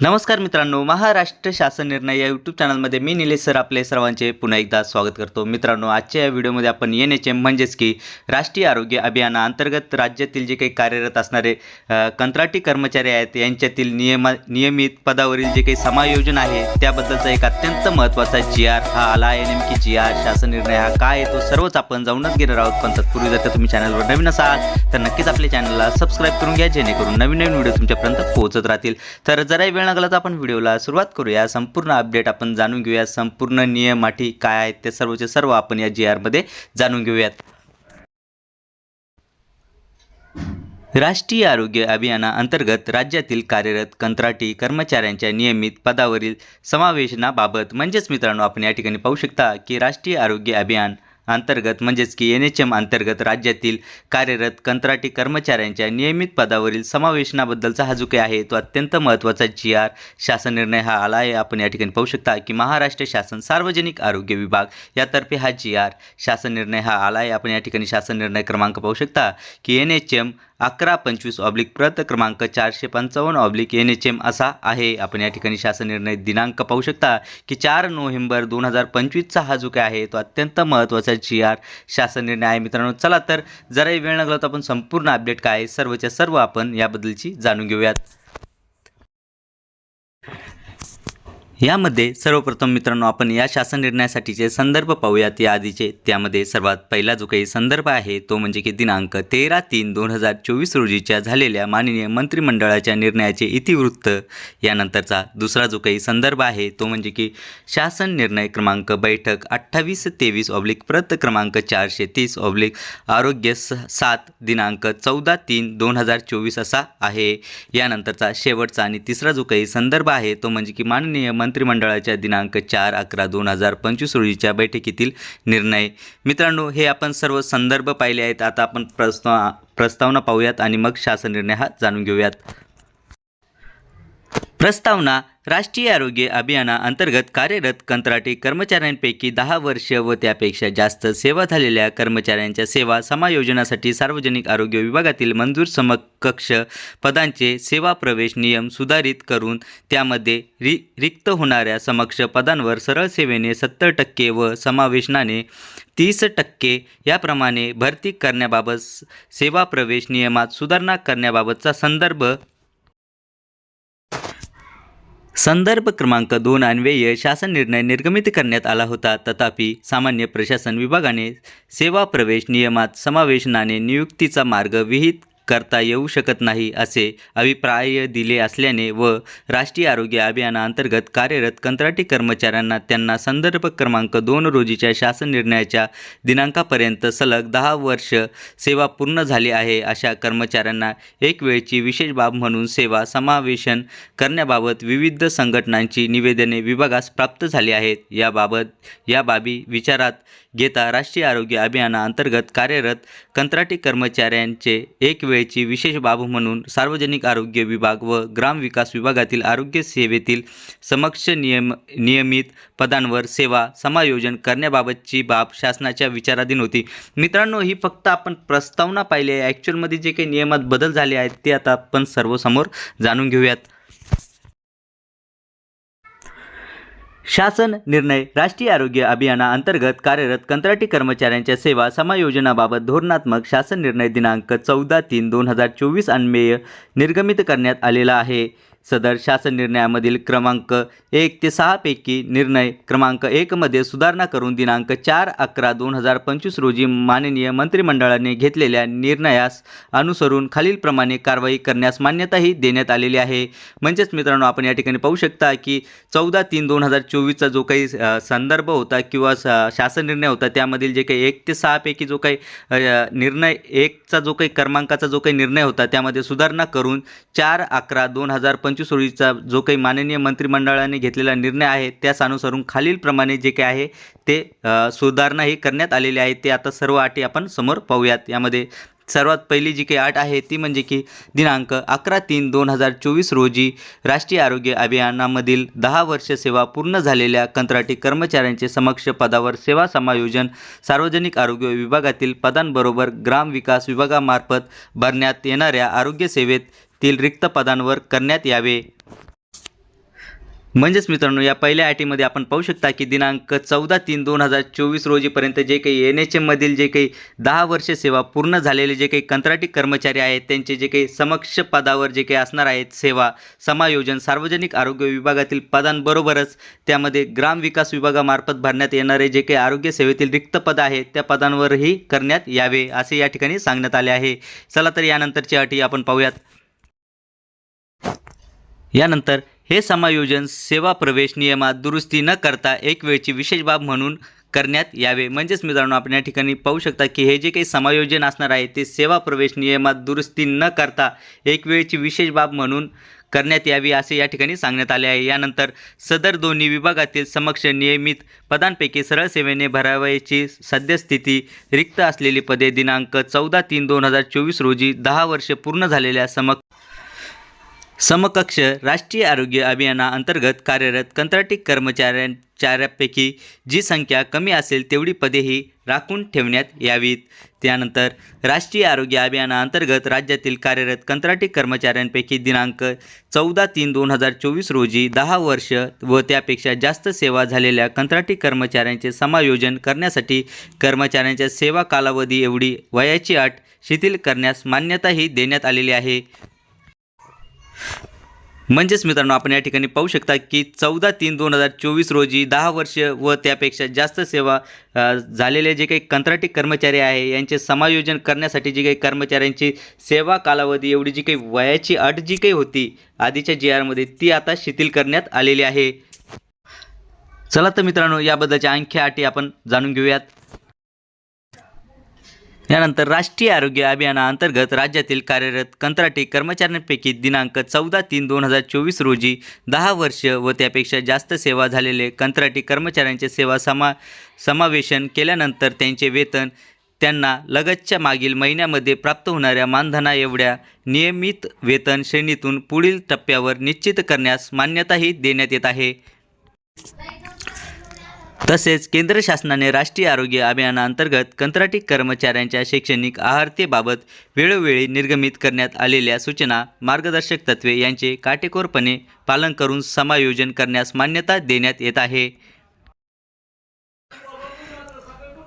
नमस्कार मित्रांनो महाराष्ट्र शासन निर्णय या यूट्यूब चॅनलमध्ये मी निलेश सर आपले सर्वांचे पुन्हा एकदा स्वागत करतो. मित्रांनो आजच्या या व्हिडिओमध्ये आपण एन एच एम म्हणजेच की राष्ट्रीय आरोग्य अभियानाअंतर्गत राज्यातील जे काही कार्यरत असणारे कंत्राटी कर्मचारी आहेत यांच्यातील नियमा नियमित पदावरील जे काही समायोजन आहे त्याबद्दलचा एक अत्यंत महत्त्वाचा जी आर हा आला आहे. नेमकी जी आर शासन निर्णय हा काय आहे तो सर्वच आपण जाऊनच घेणार आहोत. पण तत्पूर्वी जर का तुम्ही चॅनलवर नवीन असाल तर नक्कीच आपल्या चॅनलला सबस्क्राईब करून घ्या जेणेकरून नवीन नवीन व्हिडिओ तुमच्यापर्यंत पोहोचत राहतील. तर जरा वेळ लागला आपण व्हिडिओला सुरुवात करूया. संपूर्ण अपडेट आपण जाणून घेऊया. संपूर्ण नियम अटी काय आहेत ते सर्वचे सर्व आपण या जी आरमध्ये जाणून घेऊयात. राष्ट्रीय आरोग्य अभियानाअंतर्गत राज्यातील कार्यरत कंत्राटी कर्मचाऱ्यांच्या नियमित पदावरील समावेशनाबाबत म्हणजेच मित्रांनो आपण या ठिकाणी पाहू शकता की राष्ट्रीय आरोग्य अभियान अंतर्गत म्हणजेच की एन एच एम अंतर्गत राज्यातील कार्यरत कंत्राटी कर्मचाऱ्यांच्या नियमित पदावरील समावेशनाबद्दलचा हा जो काही आहे तो अत्यंत महत्त्वाचा जी आर शासन निर्णय हा आला आहे आपण या ठिकाणी पाहू शकता की महाराष्ट्र शासन सार्वजनिक आरोग्य विभाग यातर्फे हा जी आर शासन निर्णय हा आला आहे आपण या ठिकाणी शासन निर्णय क्रमांक पाहू शकता की एन एच एम अकरा पंचवीस ऑब्लिक प्रत क्रमांक चारशे पंचावन्न ऑब्लिक एन एच एम असा आहे. आपण या ठिकाणी शासन निर्णय दिनांक पाहू शकता की चार नोव्हेंबर दोन हजार पंचवीसचा हा जो काय आहे तो अत्यंत महत्त्वाचा जी आर शासन निर्णय आहे मित्रांनो चला तर जराही वेळ लागला तर आपण संपूर्ण अपडेट काय आहे? सर्वच्या सर्व आपण याबद्दलची जाणून घेऊयात. यामध्ये सर्वप्रथम मित्रांनो आपण या शासन निर्णयासाठीचे संदर्भ पाहूयात. या आधीचे त्यामध्ये सर्वात पहिला जो काही संदर्भ आहे तो म्हणजे की दिनांक तेरा तीन दोन हजार चोवीस रोजीच्या झालेल्या माननीय मंत्रिमंडळाच्या निर्णयाचे इतिवृत्त. यानंतरचा दुसरा जो काही संदर्भ आहे तो म्हणजे की शासन निर्णय क्रमांक बैठक अठ्ठावीस तेवीस ऑब्लिक प्रत क्रमांक चारशे तीस ऑब्लिक आरोग्य स सात दिनांक चौदा तीन दोन हजार चोवीस असा आहे. यानंतरचा शेवटचा आणि तिसरा जो काही संदर्भ आहे तो म्हणजे की माननीय मंत्रिमंडळाच्या दिनांक चार अकरा दोन हजार पंचवीस रोजीच्या बैठकीतील निर्णय. मित्रांनो हे आपण सर्व संदर्भ पाहिले आहेत. आता आपण प्रस्ताव प्रस्तावना पाहूयात आणि मग शासन निर्णय हा जाणून घेऊयात. प्रस्तावना राष्ट्रीय आरोग्य अभियाना अंतर्गत कार्यरत कंत्राटी कर्मचाऱ्यांपैकी दहा वर्ष व त्यापेक्षा जास्त सेवा झालेल्या कर्मचाऱ्यांच्या सेवा समायोजनासाठी सार्वजनिक आरोग्य विभागातील मंजूर समकक्ष पदांचे सेवा प्रवेश नियम सुधारित करून त्यामध्ये रि रिक्त होणाऱ्या समक्ष पदांवर सरळ सेवेने सत्तर टक्के व समावेशनाने तीस टक्के याप्रमाणे भरती करण्याबाबत सेवा प्रवेश नियमात सुधारणा करण्याबाबतचा संदर्भ संदर्भ क्रमांक दोन अन्वये शासन निर्णय निर्गमित करण्यात आला होता. तथापि सामान्य प्रशासन विभागाने सेवा प्रवेश नियमात समावेशनाने नियुक्तीचा मार्ग विहित करता येऊ शकत नाही असे अभिप्राय दिले असल्याने व राष्ट्रीय आरोग्य अभियानाअंतर्गत कार्यरत कंत्राटी कर्मचाऱ्यांना त्यांना संदर्भ क्रमांक दोन रोजीच्या शासन निर्णयाच्या दिनांकापर्यंत सलग दहा वर्ष सेवा पूर्ण झाली आहे. अशा कर्मचाऱ्यांना एक वेळची विशेष बाब म्हणून सेवा समावेशन करण्याबाबत विविध संघटनांची निवेदने विभागास प्राप्त झाली आहेत. याबाबत या बाबी विचारात घेता राष्ट्रीय आरोग्य अभियानाअंतर्गत कार्यरत कंत्राटी कर्मचाऱ्यांचे एक वेळची विशेष बाब म्हणून सार्वजनिक आरोग्य विभाग व ग्रामविकास विभागातील आरोग्य सेवेतील समक्ष नियम नियमित पदांवर सेवा समायोजन करण्याबाबतची बाब शासनाच्या विचाराधीन होती. मित्रांनो ही फक्त आपण प्रस्तावना पाहिली आहे. ॲक्च्युअलमध्ये जे काही नियमात बदल झाले आहेत ते आता आपण सर्वसमोर जाणून घेऊयात. शासन निर्णय राष्ट्रीय आरोग्य अभियानाअंतर्गत कार्यरत कंत्राटी कर्मचाऱ्यांच्या सेवा समायोजनाबाबत धोरणात्मक शासन निर्णय दिनांक चौदा तीन दोन हजार चोवीस अन्मेय निर्गमित करण्यात आलेला आहे. सदर शासन निर्णयामधील क्रमांक एक ते सहापैकी निर्णय क्रमांक एकमध्ये सुधारणा करून दिनांक चार अकरा दोन हजार पंचवीस रोजी माननीय मंत्रिमंडळाने घेतलेल्या निर्णयास अनुसरून खालीलप्रमाणे कारवाई करण्यास मान्यताही देण्यात आलेली आहे. म्हणजेच मित्रांनो आपण या ठिकाणी पाहू शकता की चौदा तीन दोन हजार चोवीसचा जो काही संदर्भ होता किंवा स शासन निर्णय होता त्यामधील जे काही एक ते सहापैकी जो काही निर्णय एकचा जो काही क्रमांकाचा जो काही निर्णय होता त्यामध्ये सुधारणा करून चार अकरा दोन हजार पंचवीस रोजीचा जो काही माननीय मंत्रिमंडळाने घेतलेला निर्णय आहे त्यास अनुसरून खालीलप्रमाणे जे काही आहे ते सुधारणा ही करण्यात आलेली आहे. ते आता सर्व अटी आपण समोर पाहूयात. यामध्ये सर्वात पहिली जी काही अट आहे ती म्हणजे की दिनांक अकरा तीन दोन हजार चोवीस रोजी राष्ट्रीय आरोग्य अभियानामधील दहा वर्ष सेवा पूर्ण झालेल्या कंत्राटी कर्मचाऱ्यांचे समक्ष पदावर सेवा समायोजन सार्वजनिक आरोग्य विभागातील पदांबरोबर ग्रामविकास विभागामार्फत भरण्यात येणाऱ्या आरोग्य तील रिक्त पदांवर करण्यात यावे. म्हणजेच मित्रांनो या पहिल्या अटीमध्ये आपण पाहू शकता की दिनांक चौदा तीन दोन हजार चोवीस रोजीपर्यंत जे काही एन एच एममधील जे काही दहा वर्ष सेवा पूर्ण झालेले जे काही कंत्राटी कर्मचारी आहेत त्यांचे जे काही समक्ष पदावर जे काही असणार आहेत सेवा समायोजन सार्वजनिक आरोग्य विभागातील पदांबरोबरच त्यामध्ये ग्रामविकास विभागामार्फत भरण्यात येणारे जे काही आरोग्य सेवेतील रिक्त पद आहेत त्या पदांवरही करण्यात यावे असे या ठिकाणी सांगण्यात आले आहे. चला तर यानंतरची अटी आपण पाहूयात. यानंतर हे समायोजन सेवा प्रवेश नियमात दुरुस्ती न करता एक वेळची विशेष बाब म्हणून करण्यात यावे. म्हणजेच मित्रांनो आपण या ठिकाणी पाहू शकता की हे जे काही समायोजन असणार आहे ते सेवा प्रवेश नियमात दुरुस्ती न करता एक वेळची विशेष बाब म्हणून करण्यात यावी असे या ठिकाणी सांगण्यात आले आहे. यानंतर सदर दोन्ही विभागातील समक्ष नियमित पदांपैकी सरळ सेवेने भरावयाची सद्यस्थिती रिक्त असलेली पदे दिनांक चौदा तीन दोन हजार चोवीस रोजी दहा वर्ष पूर्ण झालेल्या समक्ष समकक्ष राष्ट्रीय आरोग्य अभियानाअंतर्गत कार्यरत कंत्राटी कर्मचाऱ्यांच्यापैकी जी संख्या कमी असेल तेवढी पदेही राखून ठेवण्यात यावीत. त्यानंतर राष्ट्रीय आरोग्य अभियानाअंतर्गत राज्यातील कार्यरत कंत्राटी कर्मचाऱ्यांपैकी दिनांक चौदा तीन दोन हजार चोवीस रोजी दहा वर्ष व त्यापेक्षा जास्त सेवा झालेल्या कंत्राटी कर्मचाऱ्यांचे समायोजन करण्यासाठी कर्मचाऱ्यांच्या सेवा कालावधी एवढी वयाची अट शिथिल करण्यास मान्यताही देण्यात आलेली आहे. म्हणजेच मित्रांनो आपण या ठिकाणी पाहू शकता की चौदा तीन दोन हजार चोवीस रोजी दहा वर्ष व त्यापेक्षा जास्त सेवा झालेले जे काही कंत्राटी कर्मचारी आहे यांचे समायोजन करण्यासाठी जी काही कर्मचाऱ्यांची सेवा कालावधी एवढी जी काही वयाची अट जी काही होती आधीच्या जी आरमध्ये ती आता शिथिल करण्यात आलेली आहे. चला तर मित्रांनो याबद्दलच्या आणखी अटी आपण जाणून घेऊयात. यानंतर राष्ट्रीय आरोग्य अभियानाअंतर्गत राज्यातील कार्यरत कंत्राटी कर्मचाऱ्यांपैकी दिनांक चौदा तीन दोन हजार चोवीस रोजी दहा वर्ष व त्यापेक्षा जास्त सेवा झालेले कंत्राटी कर्मचाऱ्यांचे सेवा समा समावेशन केल्यानंतर त्यांचे वेतन त्यांना लगतच्या मागील महिन्यामध्ये प्राप्त होणाऱ्या मानधना एवढ्या नियमित वेतन श्रेणीतून पुढील टप्प्यावर निश्चित करण्यास मान्यताही देण्यात येत आहे. तसेच केंद्र शासनाने राष्ट्रीय आरोग्य अभियानाअंतर्गत कंत्राटी कर्मचाऱ्यांच्या शैक्षणिक आहारतेबाबत वेळोवेळी निर्गमित करण्यात आलेल्या सूचना मार्गदर्शक तत्त्वे यांचे काटेकोरपणे पालन करून समायोजन करण्यास मान्यता देण्यात येत आहे.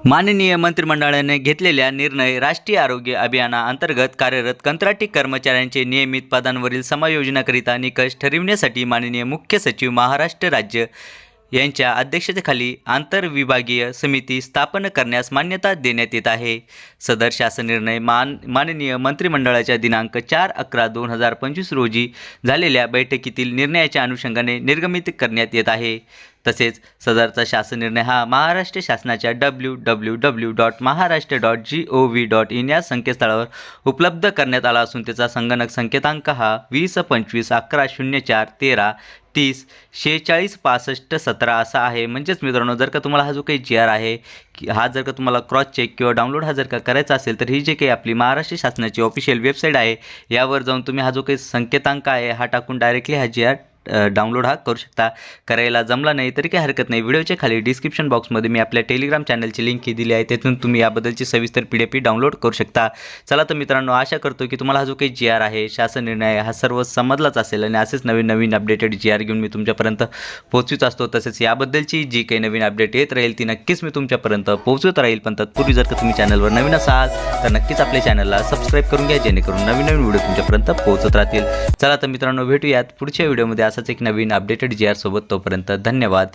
माननीय मंत्रिमंडळाने घेतलेल्या निर्णय राष्ट्रीय आरोग्य अभियानाअंतर्गत कार्यरत कंत्राटी कर्मचाऱ्यांचे नियमित पदांवरील समायोजनाकरिता निकष ठरविण्यासाठी माननीय मुख्य सचिव महाराष्ट्र राज्य यांच्या अध्यक्षतेखाली आंतरविभागीय समिती स्थापन करण्यास मान्यता देण्यात येत आहे. सदर शासन निर्णय मान माननीय मंत्रिमंडळाच्या दिनांक चार अकरा दोन हजार पंचवीस रोजी झालेल्या बैठकीतील निर्णयाच्या अनुषंगाने निर्गमित करण्यात येत आहे. तसेच सदरचा शासन निर्णय हा महाराष्ट्र शासनाच्या W W W dot Maharashtra dot G O V dot in या संकेतस्थळावर उपलब्ध करण्यात आला असून त्याचा संगणक संकेतांक हा वीस पंचवीस अकरा शून्य चार तेरा तीस शेहेचाळीस पासष्ट सतरा असा आहे. म्हणजेच मित्रांनो जर का तुम्हाला हा जो काही जी आर आहे की हा जर का तुम्हाला क्रॉस चेक किंवा डाउनलोड हा जर का करायचा असेल तर ही जे काही आपली महाराष्ट्र शासनाची ऑफिशियल वेबसाईट आहे यावर जाऊन तुम्ही हा जो काही संकेतांक आहे हा टाकून डायरेक्टली हा जी आर डाउनलोड हा करू शकता. करायला जमला नाही तरी काही हरकत नाही. व्हिडिओच्या खाली डिस्क्रिप्शन बॉक्समध्ये मी आपल्या टेलिग्राम चॅनलची लिंक ही दिली आहे. तिथून तुम्ही याबद्दलची सविस्तर पी डी एफ डाउनलोड करू शकता. चला तर मित्रांनो आशा करतो की तुम्हाला हा जो काही जी आर आहे शासन निर्णय हा सर्व समजलाच असेल आणि असेच नवीन नवीन अपडेटेड जी आर घेऊन मी तुमच्यापर्यंत पोहोचवीच असतो. तसेच याबद्दलची जी काही नवीन अपडेट येत राहील ती नक्कीच मी तुमच्यापर्यंत पोहोचवत राहील. पण तत्पूर्वी जर का तुम्ही चॅनलवर नवीन असाल तर नक्कीच आपल्या चॅनलला सबस्क्राईब करून घ्या जेणेकरून नवीन नवीन व्हिडिओ तुमच्यापर्यंत पोहोचत राहतील. चला तर मित्रांनो भेटूयात पुढच्या व्हिडिओमध्ये असं असाच एक नवीन अपडेटेड जी आर सोबत तोपर्यंत धन्यवाद.